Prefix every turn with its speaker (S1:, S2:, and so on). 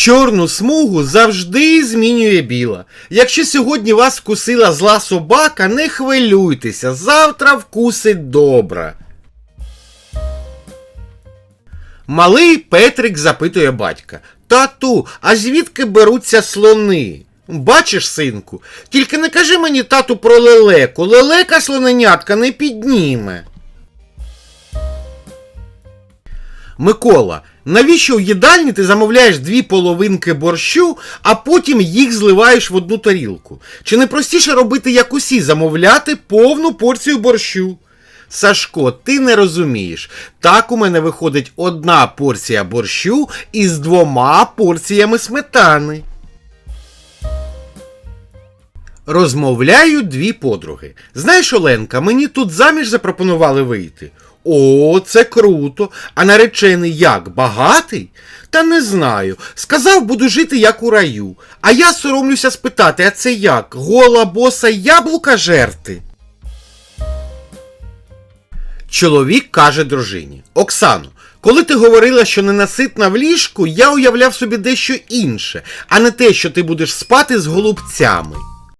S1: Чорну смугу завжди змінює біла. Якщо сьогодні вас вкусила зла собака, не хвилюйтеся, завтра вкусить добра. Малий Петрик запитує батька. Тату, а звідки беруться слони? Бачиш, синку, тільки не кажи мені тату про лелеку. Лелека слоненятка не підніме. Микола, навіщо у їдальні ти замовляєш дві половинки борщу, а потім їх зливаєш в одну тарілку? Чи не простіше робити як усі, замовляти повну порцію борщу? Сашко, ти не розумієш. Так у мене виходить одна порція борщу із двома порціями сметани. Розмовляють дві подруги. Знаєш, Оленка, мені тут заміж запропонували вийти. О, це круто. А наречений як? Багатий? Та не знаю. Сказав, буду жити як у раю. А я соромлюся спитати, а це як? Гола боса яблука жерти? Чоловік каже дружині: Оксано, коли ти говорила, що ненаситна в ліжку, я уявляв собі дещо інше, а не те, що ти будеш спати з голубцями.